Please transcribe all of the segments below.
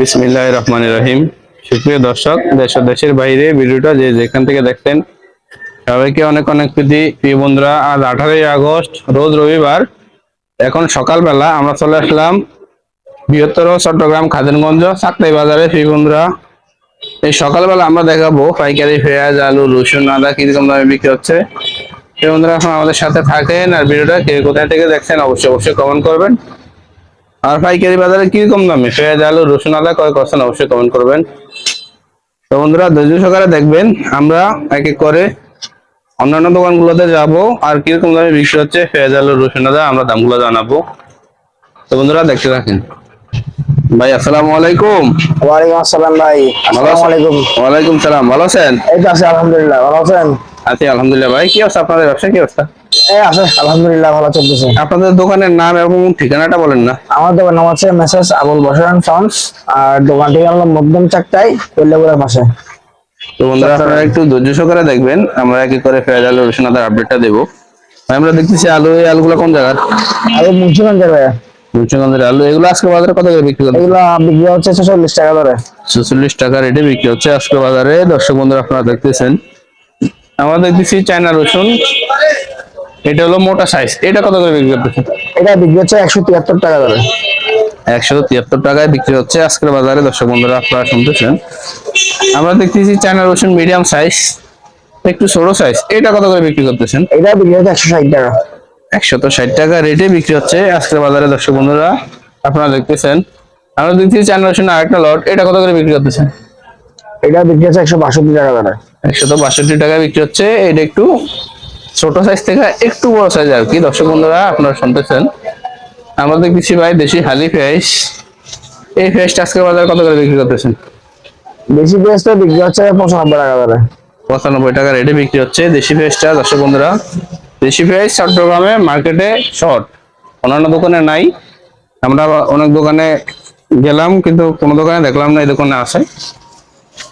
বিসমিল্লাহ রহমান রহিম সুপ্রিয় দর্শক, দেশ দেশের বাইরে ভিডিওটা যে যেখান থেকে দেখতেন সবাইকে অনেক অনেক প্রীতি। প্রিয় বন্ধুরা, আজ আঠারোই আগস্ট, রোজ রবিবার। এখন সকালবেলা আমরা চলে আসলাম বৃহত্তর চট্টগ্রাম খাদিনগঞ্জ চাকতাই বাজারে। প্রিয় বন্ধুরা, এই সকালবেলা আমরা দেখাবো পাইকারি, পেঁয়াজ, আলু, রসুন, আদা কীরকম দামে বিক্রি হচ্ছে। প্রিয় বন্ধুরা, এখন আমাদের সাথে থাকেন আর ভিডিওটা কে কোথায় থেকে দেখছেন অবশ্যই অবশ্যই কমেন্ট করবেন। আর পাইকারি বাজারে কীরকম দামে? পেঁয়াজ আলু রসুন আদা ক্রয় করছেন অবশ্যই কমেন্ট করবেন। তো বন্ধুরা ধৈর্য সহকারে দেখবেন আমরা এক এক করে অন্যান্য দোকানগুলোতে যাব আর কীরকম দামে বিক্রি হচ্ছে পেঁয়াজ আলু রসুন আদা আমরা দামগুলো জানাব। তো বন্ধুরা দেখতে থাকেন। ভাই আসসালামু আলাইকুম। ওয়ালাইকুম আসসালাম ভাই। আসসালামু? আলাইকুম। ওয়ালাইকুম সালাম। ভালো আছেন? এই তো আছে আলহামদুলিল্লাহ। ভালো আছেন? আছি আলহামদুলিল্লাহ। ভাই কি অবস্থা? আপনাদের ব্যবসা কি অবস্থা? এই আছে আলহামদুলিল্লাহ ভালো চলতেছে। আপনাদের দোকানের নাম এবং ঠিকানাটা বলেন না। আমার দোকান নাম হচ্ছে মেসেজ আবুল বসরান সন্স আর দোকানটি হলো মধ্যম চাকটাই কল্যাপুরের পাশে। তো বন্ধুরা আপনারা একটু ধৈর্য সহকারে দেখবেন আমরা এক এক করে পেঁয়াজ আলু রসুন আপডেটটা দেবো। আমরা দেখতেছি আলু এই আলুগুলো কোন জায়গার? আর মুন্সিগঞ্জের ভাই মুন্সিগঞ্জের আলু এগুলো আজকে বাজারে কত করে বিক্রি করছে এগুলো বিক্রি হচ্ছে ছেচল্লিশ টাকা ধরে চল্লিশ টাকা রেটে বিক্রি হচ্ছে আজকে বাজারে। দর্শক বন্ধুরা আপনারা দেখতেছেন। আমরা দেখতেছি চায়না রসুন। এটা হলো মোটা সাইজ এটা কত করে বিক্রি করতেছে এটা বিক্রি হচ্ছে একশো তিয়াত্তর টাকা ধরে একশো তিয়াত্তর টাকায় বিক্রি হচ্ছে আজকের বাজারে দর্শক বন্ধুরা আপনারা শুনতেছেন। আমরা দেখতেছি চায়না রসুন মিডিয়াম সাইজ একটু ছোট সাইজ এটা কত করে বিক্রি করতেছেন? এটা বিক্রি হচ্ছে একশো ষাট টাকা। একশত ষাট টাকা রেটে বিক্রি হচ্ছে আজকের বাজারে দর্শক বন্ধুরা আপনারা দেখতেছেন। আমরা দেখতেছি চায়না রসুন আরেকটা লট এটা কত করে বিক্রি করতেছেন? এটা বিক্রি হচ্ছে একশো বাষট্টি টাকা ধরে একশত বাষট্টি টাকা বিক্রি হচ্ছে। এটা একটু ছোট সাইজ থেকে একটু বড় সাইজ আর কি। দর্শক বন্ধুরা আপনারা শুনতেছেন। আমরা দেখতেছি ভাই দেশি হালি ফেস এই ফেসটা আজকের বাজারে কত করে বিক্রি করতেছেন? বেশি পেঁয়াজ বিক্রি হচ্ছে পঁচানব্বই টাকা ধরে পঁচানব্বই টাকা রেটে বিক্রি হচ্ছে দেশি ফেসটা দর্শক বন্ধুরা। দেশি ফেস চট্টগ্রামে মার্কেটে শর্ট অন্যান্য দোকানে নাই। আমরা অনেক দোকানে গেলাম কিন্তু কোনো দোকানে দেখলাম না এই দোকানে আছে।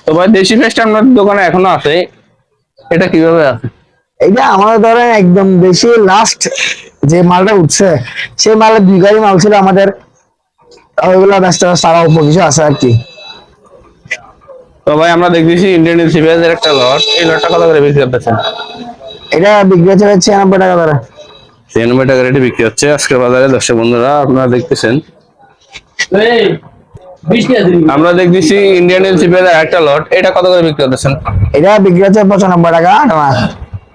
তো ভাই দেশি ফেসটা আপনার দোকানে এখনও আছে। এটা কীভাবে আছে? এটা আমাদের ধরেন একদম বেশি লাস্ট যে মালটা উঠছে সেই মালের দুই গাড়ি মাল ছিল আমাদের। ওইগুলো ব্যস্ত সারা উপর কিছু আছে আর কি। তো ভাই আমরা দেখতেছি ইন্ডিয়ান সিভিয়াজের একটা লট এই লটটা কত করে বিক্রি করতেছেন? এটা বিক্রি হচ্ছে ছিয়ানব্বই টাকা ধরে। ছিয়ানব্বই টাকা রেটে বিক্রি হচ্ছে। আজকে বাজারে দর্শক বন্ধুরা আপনারা দেখতেছেন। আমরা দেখতেছি ইন্ডিয়ান সিভিয়াজের একটা লট এটা কত করে বিক্রি করতেছেন এটা বিক্রি হচ্ছে পঁচানব্বই টাকা আটানা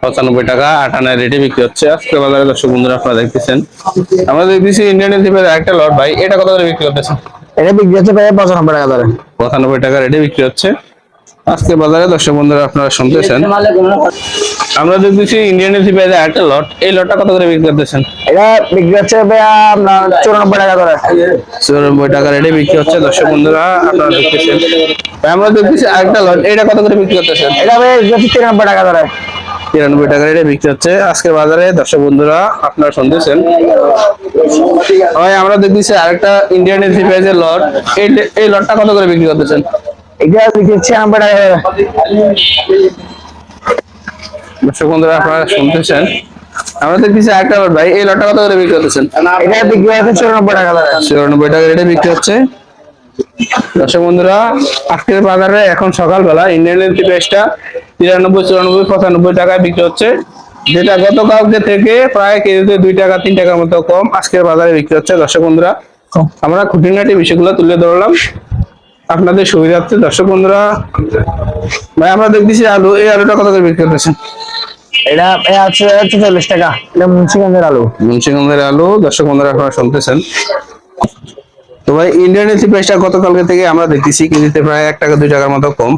পঁচানব্বই টাকা আটানা রেটে বিক্রি হচ্ছে। আজকে বাজারে দর্শক বন্ধুরা আপনারা দেখতেছেন। আমরা দেখতেছি ইন্ডিয়ান সিভিয়াজের একটা লট ভাই এটা কত করে বিক্রি করতেছেন এটা বিক্রি হচ্ছে ভাই পঁচানব্বই টাকা ধরে। পঁচানব্বই টাকা রেটে বিক্রি হচ্ছে। আজকে বাজারে দর্শক বন্ধুরা আপনারা শুনতেছেন। আমরা দেখতেছি ইন্ডিয়ান সিভিয়াজের একটা লট এই লটটা কত করে বিক্রি করতেছেন? এটা বিক্রি হচ্ছে ভাই আপনার চুরানব্বই টাকা ধরে চুরানব্বই টাকা রেটে বিক্রি হচ্ছে দর্শক বন্ধুরা আপনারা দেখতেছেন। ভাই, আমরা দেখতেছি আরেকটা লট এটা কত করে বিক্রি করতেছেন? এটা ভাই তিরানব্বই টাকা ধরে তিরানব্বই টাকা রেটে বিক্রি হচ্ছে। আজকে বাজারে দর্শক বন্ধুরা আপনারা শুনতেছেন। ভাই আমরা দেখতেছি আরেকটা ইন্ডিয়ান এর লট এই এই লটটা কত করে বিক্রি করতেছেন? এটা বিক্রি হচ্ছে ছিয়ানব্বই টাকা ধরে দর্শক বন্ধুরা আপনারা শুনতেছেন। আমরা দেখতেছি আরেকটা লট ভাই এই লটটা কত করে বিক্রি করতেছেন? এটা বিক্রি হচ্ছে চুরানব্বই টাকা চুরানব্বই টাকা রেটে বিক্রি হচ্ছে। দর্শক বন্ধুরা আজকের বাজারে এখন সকালবেলা ইন্ডিয়ান পেস্টটা তিরানব্বই চুরানব্বই পঁচানব্বই টাকায় বিক্রি হচ্ছে। যেটা গতকালকে থেকে প্রায় কেজিতে দুই টাকা তিন টাকার মতো কম আজকের বাজারে বিক্রি হচ্ছে। দর্শক বন্ধুরা আমরা খুঁটিনাটি বিষয়গুলো তুলে ধরলাম। আপনাদের সুবিধার্থে দর্শক বন্ধুরা ভাই আমরা দেখতেছি আলু। এই আলুটা কত করে বিক্রি করতেছেন? এটা আছে চল্লিশ টাকা। এটা মুন্সিগঞ্জের আলু। মুন্সিগঞ্জের আলু দর্শক বন্ধুরা আপনারা শুনতেছেন। তো ভাই ইন্ডিয়ান এলসি প্রাইসটা গতকালকে থেকে আমরা দেখতেছি কেজিতে প্রায় এক টাকা দুই টাকার মতো কম।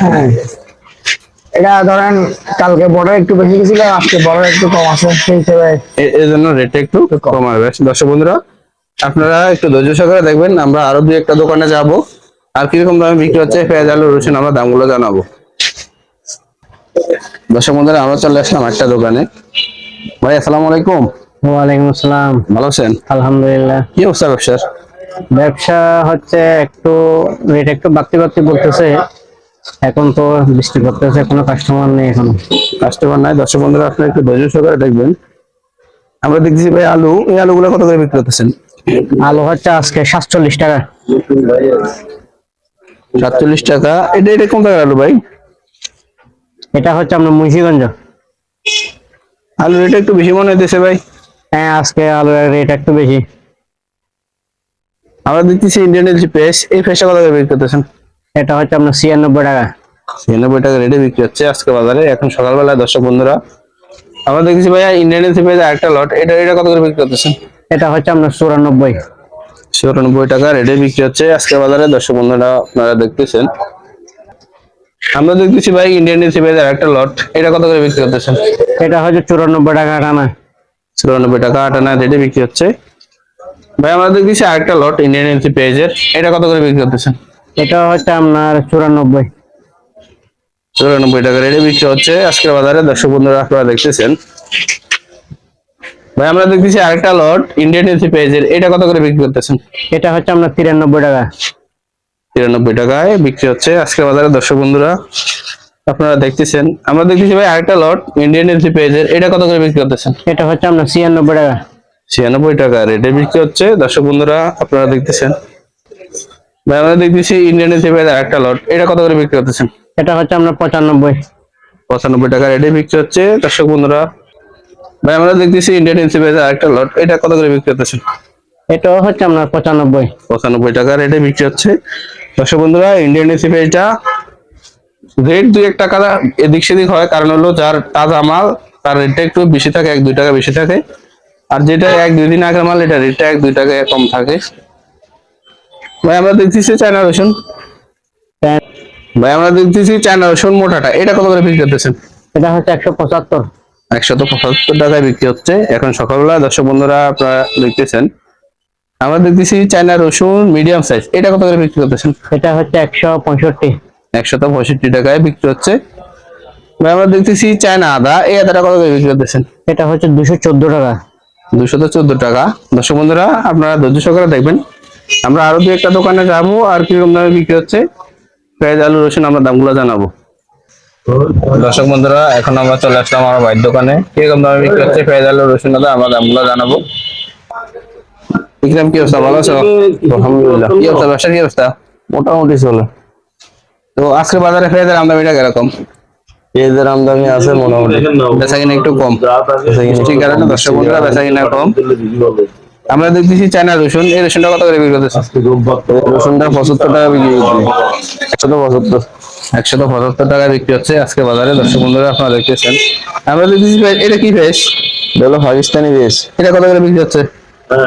হ্যাঁ। এটা ধরেন কালকে বড় একটু বেশি গেছিল আজকে বড় একটু কম আছে সেই হিসেবে একটু কম। আসবে দর্শক বন্ধুরা আপনারা একটু ধৈর্য সহকারে দেখবেন আমরা আরও দুই একটা দোকানে যাব। আর কীরকম দামে বিক্রি হচ্ছে পেঁয়াজ আলু রসুন আমরা দামগুলো জানাব। দর্শক বন্ধুরা আমরা চলে আসলাম একটা দোকানে। ভাই আসসালামু আলাইকুম। ওয়ালাইকুম আসসালাম। ভালো আছেন? আলহামদুলিল্লাহ। কি অবস্থা ব্যবসার? ব্যবসা হচ্ছে একটু রেট একটু বাড়তি বাড়তি বলতেছে। এখন তো বৃষ্টি করতেছে কোনো কাস্টমার নেই এখন। কাস্টমার নাই। দর্শক বন্ধুরা আপনারা একটু ধৈর্য সহকারে দেখবেন। আমরা দেখছি ভাই আলু এই আলুগুলো কত করে বিক্রি করতেছেন? আলু হচ্ছে আজকে সাতচল্লিশ টাকা। সাতচল্লিশ টাকা। এটা এটা কোন টাকার আলু ভাই? এটা হচ্ছে আপনার মুন্সিগঞ্জ। আলু রেট একটু বেশি মনে হইতেছে ভাই। হ্যাঁ আজকে আলুর রেট একটু বেশি। আমরা দেখতেছি ইন্ডিয়ান এলজি পেস এই ফেসটা কত করে বিক্রি করতেছেন? এটা হচ্ছে আপনার ছিয়ানব্বই টাকা। ছিয়ানব্বই টাকা রেটে বিক্রি হচ্ছে আজকে বাজারে। এখন সকালবেলা দর্শক বন্ধুরা আমরা দেখতেছি ভাইয়া ইন্ডিয়ান এলজি পেস আরেকটা লট এটা এটা কত করে বিক্রি করতেছেন? এটা হচ্ছে আপনার চুরানব্বই। চুরানব্বই টাকা রেটে বিক্রি হচ্ছে। আজকে বাজারে দর্শক বন্ধুরা আপনারা দেখতেছেন। আমরা দেখতেছি ভাই ইন্ডিয়ান পেস আরেকটা লট এটা কত করে বিক্রি করতেছেন এটা হচ্ছে চুরানব্বই টাকা আটানা চুরানব্বই টাকা আটানা রেটে বিক্রি হচ্ছে। ভাই আমরা দেখতেছি আরেকটা লট ইন্ডিয়ান এলজি পেজের। এটা কত করে বিক্রি করতেছেন এটা হচ্ছে আপনার চুরানব্বই। চুরানব্বই টাকা রেটে বিক্রি হচ্ছে। আজকের বাজারে দর্শক বন্ধুরা আপনারা দেখতেছেন। ভাই আমরা দেখতেছি আরেকটা লট ইন্ডিয়ান এলসি পেজের এটা কত করে বিক্রি করতেছেন? এটা হচ্ছে আপনার তিরানব্বই টাকা। তিরানব্বই টাকায় বিক্রি হচ্ছে। আজকের বাজারে দর্শক বন্ধুরা আপনারা দেখতেছেন। আমরা দেখতেছি ভাই আরেকটা লট ইন্ডিয়ান এলসি পেজের এটা কত করে বিক্রি করতেছেন? এটা হচ্ছে আপনার ছিয়ানব্বই টাকা। ছিয়ানব্বই টাকা রেটে বিক্রি হচ্ছে। দর্শক বন্ধুরা আপনারা দেখতেছেন। ভাই আমরা দেখতেছি ইন্ডিয়ান এলসি পেজের আরেকটা লট এটা কত করে বিক্রি করতেছেন? এটা হচ্ছে আপনার পঁচানব্বই। পঁচানব্বই টাকা রেটে বিক্রি হচ্ছে। দর্শক বন্ধুরা ভাই আমরা দেখতেছি ইন্ডিয়ান এলসি পেজের আরেকটা লট এটা কত করে বিক্রি করতেছেন এটাও হচ্ছে আপনার পঁচানব্বই। পঁচানব্বই টাকা রেটে বিক্রি হচ্ছে। দর্শক বন্ধুরা ইন্ডিয়ান পেজটা রেট দুই এক টাকা এদিক সেদিক হয়। কারণ হলো যার তাজা মাল তার রেটটা একটু বেশি থাকে এক দুই টাকা বেশি থাকে। আর যেটা এক দুই দিন আগের মাল এটা রেটটা এক দুই টাকা কম থাকে। ভাই আমরা দেখতেছি চায়না রসুন ভাই আমরা দেখতেছি চায়না রসুন মোটাটা। এটা কত করে বিক্রি করতেছেন? এটা হচ্ছে একশো পঁচাত্তর। একশত পঁচাত্তর টাকায় বিক্রি হচ্ছে। এখন সকালবেলা দর্শক বন্ধুরা আপনারা দেখতেছেন আমরা দেখতেছি চায়না রসুন মিডিয়াম সাইজ। এটা কত করে বিক্রি করতেছেন? এটা হচ্ছে একশো পঁয়ষট্টি। একশত পঁয়ষট্টি টাকায় বিক্রি হচ্ছে। আমরা দেখতেছি চায়না আদা। এই আদাটা কত করে বিক্রি করতেছেন? এটা হচ্ছে দুশো চোদ্দ টাকা। দুশত চোদ্দ টাকা। দর্শক বন্ধুরা আপনারা ধৈর্য সহকারে দেখবেন। আমরা আরও দু একটা দোকানে যাব আর কীরকম দামে বিক্রি হচ্ছে। পেঁয়াজ আলু রসুন আমরা দামগুলো জানাব। দর্শক বন্ধুরা এখন আমরা চলে আসলাম আমার ভাইয়ের দোকানে। কীরকম দামে বিক্রি হচ্ছে? পেঁয়াজ আলু রসুন আদা আমরা দামগুলো জানাব। ইকরাম কি অবস্থা? ভালো আছো? আলহামদুলিল্লাহ। কি অবস্থা? ব্যবসার কি অবস্থা? মোটামুটি চলে। তো আজকে বাজারে পেঁয়াজের আমদানিটা কীরকম? পেঁয়াজের আমদানি আছে মোটামুটি। বেচা কিনা একটু কম। বৃষ্টির কারণে দর্শক বন্ধুরা বেচা কিনা কম। আমরা দেখতেছি চায়না রসুন। এই রসুনটা কত করে বিক্রি করতেছে? রসুনটা পঁচাত্তর টাকা বিক্রি করছি একশো পঁচাত্তর। একশত পঁচাত্তর টাকা বিক্রি হচ্ছে আজকে বাজারে। দর্শক বন্ধুরা আপনারা দেখতেছেন আমরা দেখতেছি ভাই, এটা কি এটা হলো পাকিস্তানি বেশ এটা কত করে বিক্রি হচ্ছে?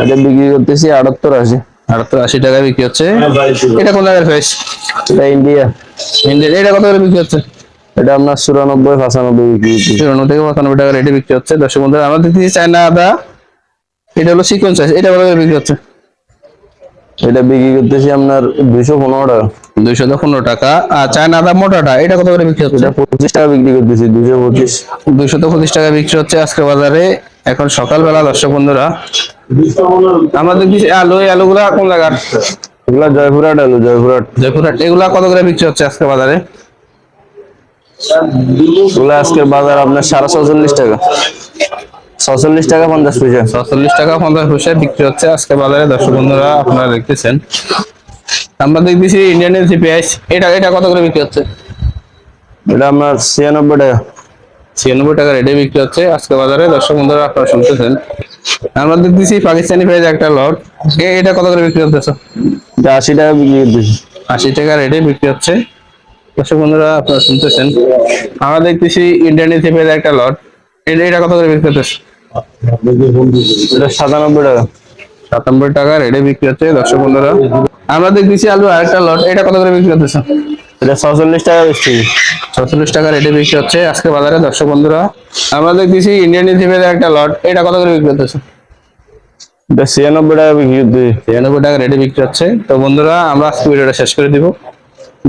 এটা বিক্রি করতেছি আটাত্তর আশি। আটাত্তর আশি টাকা বিক্রি হচ্ছে। এটা কোন জায়গার ফেস এটা ইন্ডিয়া। ইন্ডিয়া। এটা কত করে বিক্রি হচ্ছে? এটা আপনার চুরানব্বই পঁচানব্বই বিক্রি করছি চুরানব্বই থেকে পঁচানব্বই টাকা রেটে বিক্রি হচ্ছে। দর্শক বন্ধুরা আমরা দেখতেছি চায়না আদা। এটা হলো সিকোয়েন্স এটা কত করে বিক্রি হচ্ছে? এটা বিক্রি করতেছি আপনার দুইশো পনেরো টাকা দুইশো পনেরো টাকা। আর চায়না আদা মোটাটা এটা কত করে বিক্রি হচ্ছে? পঁচিশ টাকা বিক্রি করতেছি দুইশো পঁচিশ। দুইশত পঁচিশ টাকা বিক্রি হচ্ছে আজকে বাজারে। এখন সকালবেলা দর্শক বন্ধুরা আমরা দেখতেছি আলু এই আলুগুলা কোন জায়গার? এগুলা জয়পুরহাট আলু জয়পুরহাট। জয়পুরহাট এগুলা কত করে বিক্রি হচ্ছে আজকে বাজারে? এগুলা আজকের বাজার আপনার সাড়ে ছচল্লিশ টাকা। ছচল্লিশ টাকা পঞ্চাশ পয়সা। ছচল্লিশ টাকা পঞ্চাশ পয়সায় বিক্রি হচ্ছে আজকে বাজারে। দর্শক বন্ধুরা আপনারা দেখতেছেন। আমরা দেখতেছি ইন্ডিয়ান এলসি পেঁয়াজ এটা এটা কত করে বিক্রি হচ্ছে? এটা আপনার ছিয়ানব্বই টাকা। ছিয়ানব্বই টাকা রেটে বিক্রি হচ্ছে আজকে বাজারে। দর্শক বন্ধুরা আপনারা শুনতেছেন। আমরা দেখতেছি পাকিস্তানি পেঁয়াজ একটা লট। এ- এটা কত করে বিক্রি হচ্ছে এটা আশি টাকা বিক্রি করতেছি আশি টাকা রেটে বিক্রি হচ্ছে। দর্শক বন্ধুরা আপনারা শুনতেছেন। আমরা দেখতেছি ইন্ডিয়ান এলসি পেঁয়াজ একটা লট। এটা এটা কত করে বিক্রি হচ্ছে? এটা সাতানব্বই টাকা। সাতানব্বই টাকা রেটে বিক্রি হচ্ছে দর্শক বন্ধুরা। আমরা দেখতেছি আলু আরেকটা লট। এটা কত করে বিক্রি হতেছে এটা ছচল্লিশ টাকা বেশি। ছচল্লিশ বিক্রি হচ্ছে আজকে বাজারে বন্ধুরা। আমরা দেখতেছি ইন্ডিয়ান ইথিপের একটা লট। এটা কত করে বিক্রি এটা ছিয়ানব্বই টাকা বিক্রি করতেছি টাকা রেটে বিক্রি হচ্ছে। তো বন্ধুরা আমরা আজকে ভিডিওটা শেষ করে দিব।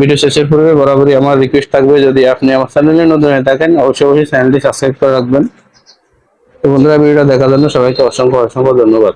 ভিডিও শেষের পূর্বে বরাবরই আমার রিকোয়েস্ট থাকবে, যদি আপনি আমার চ্যানেলে নতুন হয়ে থাকেন, অবশ্যই অবশ্যই চ্যানেলটি সাবস্ক্রাইব করে রাখবেন। তো বন্ধুরা, ভিডিওটা দেখার জন্য সবাইকে অসংখ্য অসংখ্য ধন্যবাদ।